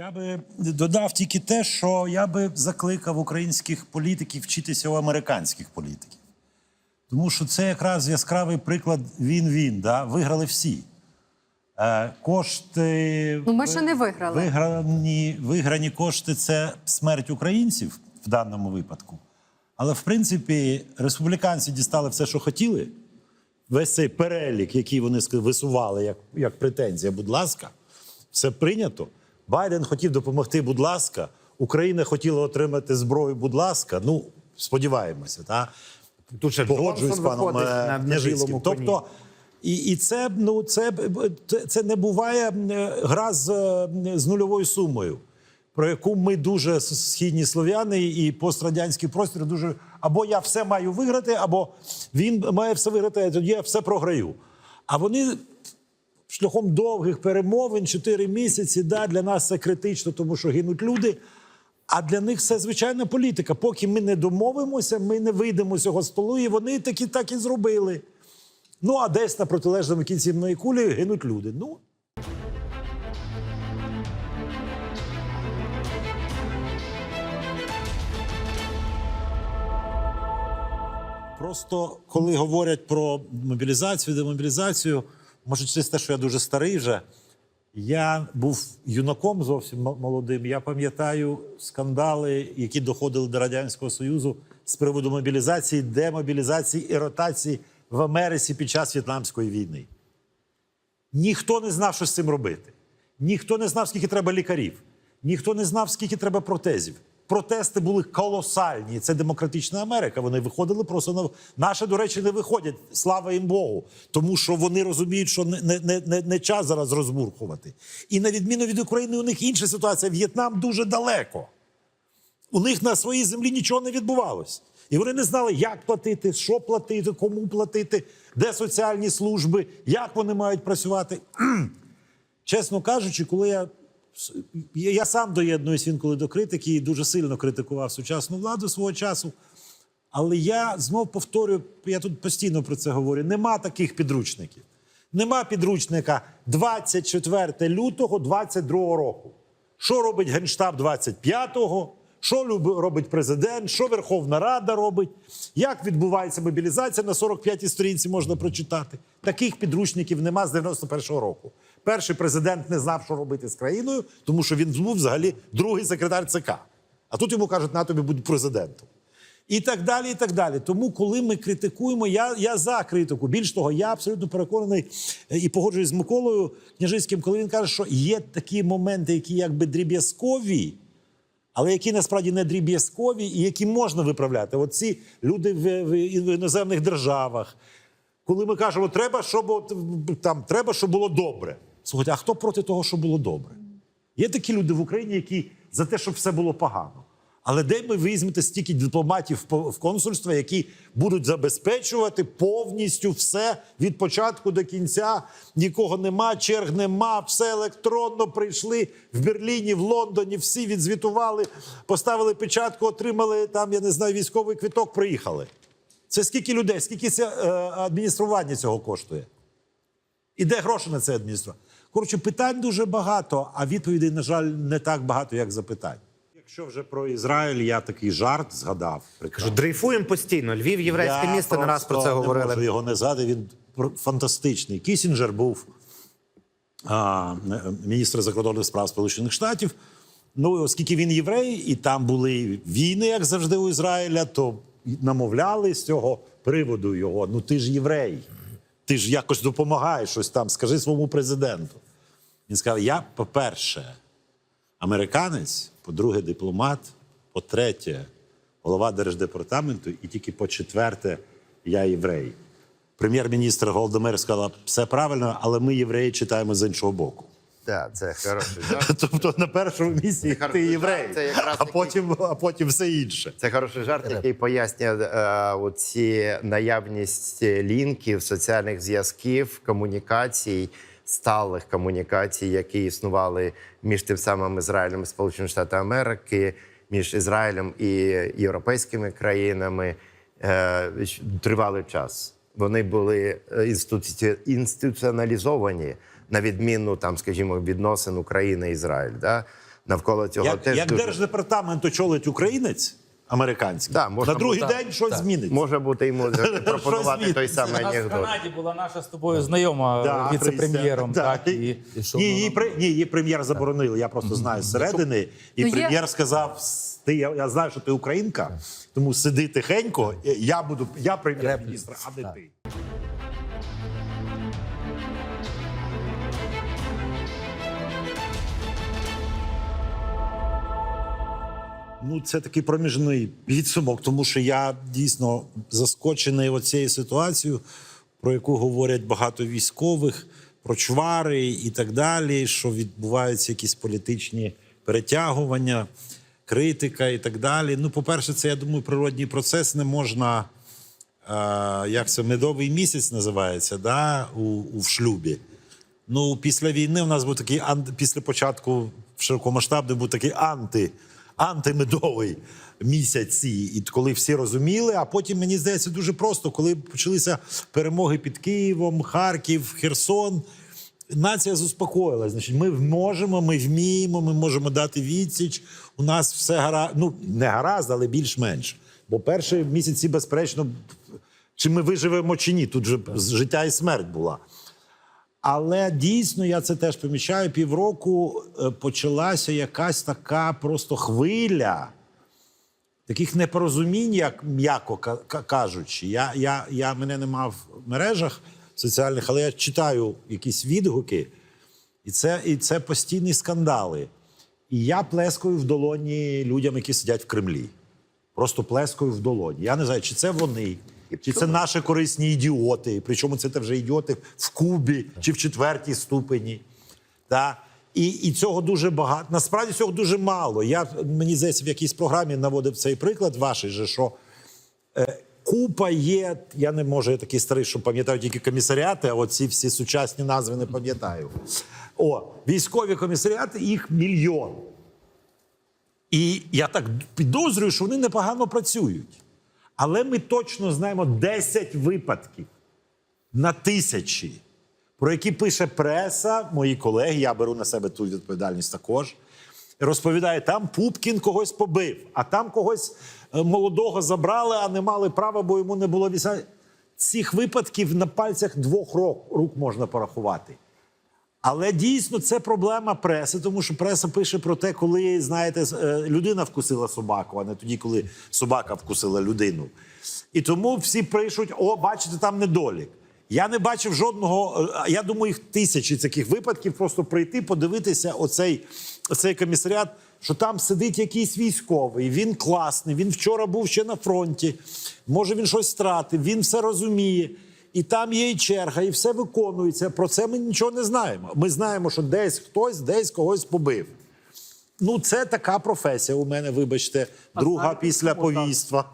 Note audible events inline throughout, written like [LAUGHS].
Я би додав тільки те, що я би закликав українських політиків вчитися у американських політиків. Тому що це якраз яскравий приклад він-він. Да? Виграли всі. Е, кошти. Ну, ми ще не виграли. Виграні, виграні кошти це смерть українців в даному випадку. Але в принципі республіканці дістали все, що хотіли. Весь цей перелік, який вони висували як, як претензія, будь ласка, все прийнято. Байден хотів допомогти, будь ласка. Україна хотіла отримати зброю, будь ласка. Ну, сподіваємося, та Тут ще погоджуюсь з паном е, Княжицьким. Тобто, і, і це, ну, це, це, це не буває е, гра з, е, з нульовою сумою, про яку ми дуже східні слов'яни і пострадянський простір дуже або я все маю виграти, або він має все виграти, а тоді я все програю. А вони шляхом довгих перемовин, 4 місяці, да, для нас це критично, тому що гинуть люди. А для них це звичайна політика. Поки ми не домовимося, ми не вийдемо з цього столу, і вони таки так і зробили. Ну, а десь на протилежному кінці земної кулі гинуть люди. Ну, Просто коли говорять про мобілізацію, демобілізацію, може, через те, що я дуже старий вже. Я був юнаком зовсім молодим. Я пам'ятаю скандали, які доходили до Радянського Союзу з приводу мобілізації, демобілізації і ротації в Америці під час В'єтнамської війни. Ніхто не знав, що з цим робити. Ніхто не знав, скільки треба лікарів. Ніхто не знав, скільки треба протезів. Протести були колосальні. Це демократична Америка. Вони виходили просто на наші, до речі, не виходять. Слава їм Богу. Тому що вони розуміють, що не, не, не, не, час зараз розбурхувати. І на відміну від України, у них інша ситуація. В'єтнам дуже далеко. У них на своїй землі нічого не відбувалось. І вони не знали, як платити, що платити, кому платити, де соціальні служби, як вони мають працювати. [CLEARS THROAT] Чесно кажучи, коли я. Я сам доєднуюсь інколи до критики і дуже сильно критикував сучасну владу свого часу. Але я знов повторюю, я тут постійно про це говорю: нема таких підручників. Нема підручника 24 лютого 22 року. Що робить Генштаб 25-го? Що робить президент, що Верховна Рада робить, як відбувається мобілізація на 45-й сторінці можна прочитати. Таких підручників нема з 91-го року. Перший президент не знав, що робити з країною, тому що він був взагалі другий секретар ЦК. А тут йому кажуть, на тобі будь президентом. І так далі, і так далі. Тому, коли ми критикуємо, я, я за критику. Більш того, я абсолютно переконаний і погоджуюсь з Миколою Княжицьким, коли він каже, що є такі моменти, які якби дріб'язкові, але які насправді не дріб'язкові і які можна виправляти. От ці люди в, в іноземних державах. Коли ми кажемо, треба, щоб от, там треба, щоб було добре. Слухайте, а хто проти того, щоб було добре? Є такі люди в Україні, які за те, щоб все було погано. Але де ми візьмете стільки дипломатів в- консульства, які будуть забезпечувати повністю все від початку до кінця? Нікого нема, черг нема, все електронно прийшли в Берліні, в Лондоні. Всі відзвітували, поставили печатку, отримали там, я не знаю, військовий квиток, приїхали. Це скільки людей, скільки це е, адміністрування цього коштує? І де гроші на це адміністрування? Коротше, питань дуже багато, а відповідей, на жаль, не так багато, як запитань. Якщо вже про Ізраїль, я такий жарт згадав. Кажу, дрейфуємо постійно. Львів, єврейське Я місто, не раз про це говорили. Не можу його не згадати. Він фантастичний. Кісінджер був а, міністр закордонних справ Сполучених Штатів. Ну, оскільки він єврей, і там були війни, як завжди, у Ізраїля, то намовляли з цього приводу його. Ну ти ж єврей, ти ж якось допомагаєш щось там, скажи своєму президенту. Він сказав: я, по-перше, американець, по-друге, дипломат, по-третє, голова держдепартаменту, і тільки по-четверте, я єврей. Прем'єр-міністр Голдемер сказала, все правильно, але ми, євреї, читаємо з іншого боку. Так, це хороший [LAUGHS] жарт. Тобто на першому місці ти хороший єврей, жарт, це якраз а такий- потім, а потім все інше. Це хороший жарт, який пояснює е, оці наявність лінків, соціальних зв'язків, комунікацій, сталих комунікацій, які існували між тим самим Ізраїлем і Сполученими Штатами Америки, між Ізраїлем і європейськими країнами е, тривалий час. Вони були е, інституці- інституціоналізовані на відміну там, скажімо, відносин України і Ізраїль. Да? навколо цього Як, теж як дуже держдепартамент очолить українець американський, Да, можна на другий бути- день щось зміниться. може бути йому [LAUGHS] пропонувати той самий нас в анекдот. Канаді була наша з тобою знайома Да, віце-прем'єром. Христя, Так, да. і, і що ні, вона- її, при- ні, її прем'єр заборонили. Я просто знаю зсередини. І Ну, є- прем'єр сказав: ти я, я знаю, що ти українка, тому сиди тихенько. Я буду я прем'єр-міністр, а не ти. Ну, це такий проміжний підсумок, тому що я дійсно заскочений оцією ситуацією, про яку говорять багато військових, про чвари і так далі, що відбуваються якісь політичні перетягування, критика і так далі. Ну, по-перше, це я думаю, природній процес не можна. як це медовий місяць називається, да, у, у в шлюбі. Ну, після війни у нас був такий після початку широкомасштабний був такий анти, антимедовий місяць. І коли всі розуміли, а потім мені здається дуже просто, коли почалися перемоги під Києвом, Харків, Херсон. Нація заспокоїлась. Значить, ми можемо, ми вміємо, ми можемо дати відсіч. У нас все гаразд, ну не гаразд, але більш-менш. Бо перші місяці, безперечно, чи ми виживемо чи ні, тут же життя і смерть була. Але дійсно я це теж помічаю. Півроку е, почалася якась така просто хвиля таких непорозумінь, як м'яко ка- ка- кажучи. Я, я, я мене не мав в мережах соціальних, але я читаю якісь відгуки, і це, і це постійні скандали. І я плескаю в долоні людям, які сидять в Кремлі. Просто плескаю в долоні. Я не знаю, чи це вони, чи це наші корисні ідіоти. Причому це вже ідіоти в Кубі чи в четвертій ступені. Та? І, і цього дуже багато. Насправді цього дуже мало. Я мені здається, в якійсь програмі наводив цей приклад ваший, же, що е, купа є. Я не можу, я такий старий, що пам'ятаю тільки комісаріати, а оці всі сучасні назви не пам'ятаю. О, військові комісаріати, їх мільйон. І я так підозрюю, що вони непогано працюють. Але ми точно знаємо 10 випадків на тисячі, про які пише преса, мої колеги, я беру на себе ту відповідальність також. Розповідає, там Пупкін когось побив, а там когось е, молодого забрали, а не мали права, бо йому не було 18. Цих випадків на пальцях двох рук можна порахувати. Але дійсно це проблема преси, тому що преса пише про те, коли знаєте, е, людина вкусила собаку, а не тоді, коли собака вкусила людину. І тому всі пишуть: о, бачите, там недолік. Я не бачив жодного. е, Я думаю, їх тисячі таких випадків. Просто прийти, подивитися оцей, оцей комісаріат, що там сидить якийсь військовий. Він класний. Він вчора був ще на фронті. Може, він щось втратив, він все розуміє. І там є і черга, і все виконується. Про це ми нічого не знаємо. Ми знаємо, що десь хтось десь когось побив. Ну, це така професія у мене, вибачте, друга після повійства.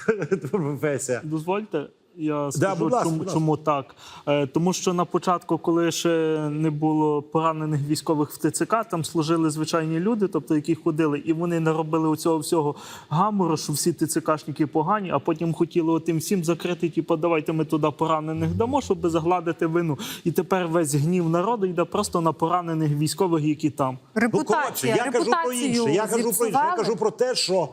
[LAUGHS] професія. Дозвольте, я скажу, будь ласка, чому, чому так. Е, тому що на початку, коли ще не було поранених військових в ТЦК, там служили звичайні люди, тобто які ходили, і вони наробили у цього всього гамору, що всі ТЦКшники погані, а потім хотіли отим всім закрити, типу, давайте ми туди поранених дамо, щоб загладити вину. І тепер весь гнів народу йде просто на поранених військових, які там. Ну, коротше, Репутація, я кажу про інше. Я кажу про інше. Я кажу про те, що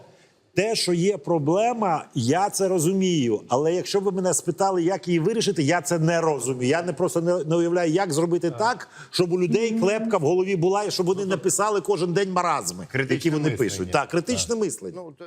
те, що є проблема, я це розумію. Але якщо ви мене спитали, як її вирішити, я це не розумію. Я не просто не, не уявляю, як зробити так, щоб у людей клепка в голові була, і щоб вони не писали кожен день маразми, які вони мислення. пишуть. Так, критичне мислення. Ну, то-